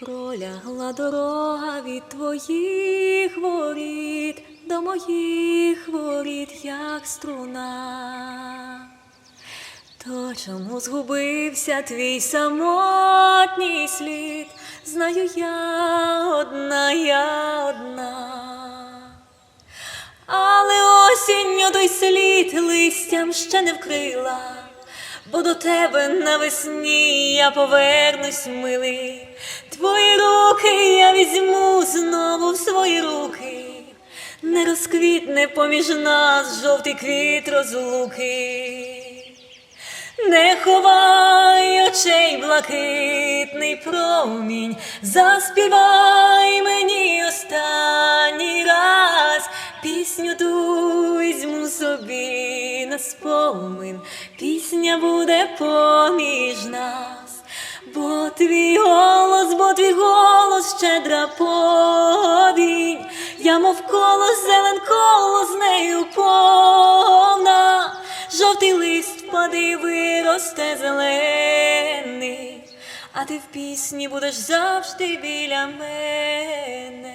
Пролягла дорога від твоїх воріт до моїх воріт, як струна. То чому згубився твій самотній слід? Знаю я одна, я одна. Але осінню той слід листям ще не вкрила, бо до тебе навесні я повернусь, милий. Твої руки я візьму знову в свої руки, не розквітне поміж нас жовтий квіт розлуки. Не ховай очей блакитний промінь, заспівай мені останній раз пісню ту візьму собі на спомин, пісня буде поміж нас, бо твій твій голос щедра повінь, я мов колос, зелен колос, з нею повна. Жовтий лист пади, виросте зелений, а ти в пісні будеш завжди біля мене.